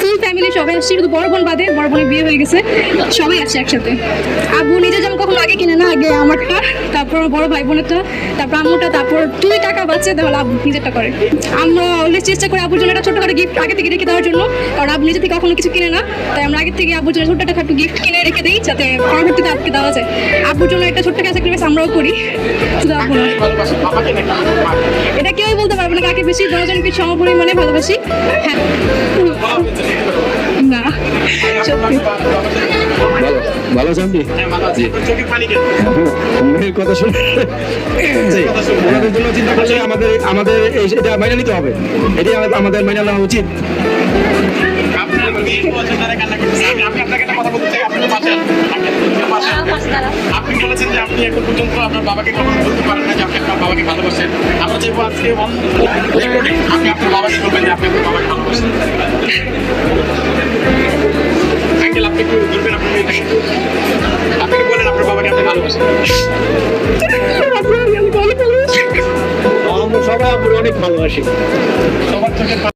Full family সবাই আসছে, শুধু বড় বোন বাদে, বড় বোনের বিয়ে হয়ে গেছে। সবাই আসছে একসাথে। নিজে যেমন কখনো আগে কিনে না, আগে আমারটা, তারপর বড় ভাই বোনেরটা, তারপর তারপর তুই টাকা বাঁচে, তাহলে নিজেরটা করে। আমরা অলওয়েজ চেষ্টা করি আব্বুর জন্য একটা করে গিফট আগে থেকে রেখে দেওয়ার জন্য, কারণ আব্বু নিজে থেকে কখনো কিছু কিনে না, তাই আমরা আগে থেকে আব্বুর জন্য ছোট্ট একটা একটু গিফট কিনে রেখে দিই, যাতে পরবর্তীতে আব্বুকে দেওয়া যায়। আব্বুর জন্য একটা ছোট্ট কাছে স্যাক্রিফাইস আমরাও করি, শুধু আব্বু এটা কেউই বলতে কাকে বেশি দশজনকে সম পরিমাণে ভালোবাসি। হ্যাঁ। না। সত্যি। ভালো ভালো আছেন আপনি? জি। চোখের পানি কেন মেয়ের কথা শুনে জি, জন্য চিন্তা করলে আমাদের আমাদের এই- এটা মাইনে নিতে হবে। এটাই আমাদের- মাইনে নেওয়া উচিত। একটা আপনি বলেছেন যে আপনি এখন পর্যন্ত আপনার বাবাকে কখনো বলতে পারেন না যে আপনি আপনার বাবাকে ভালোবাসেন আজকে আপনি আপনার বাবাকে বলবেন আপনি আপনার বাবাকে ভালোবাসেন আঙ্কেল আপনি একটু আপনার মেয়েটাকে আপনি বলেন আপনার বাবাকে আপনি ভালোবাসেন সবাই আমরা অনেক ভালোবাসি সবার পানি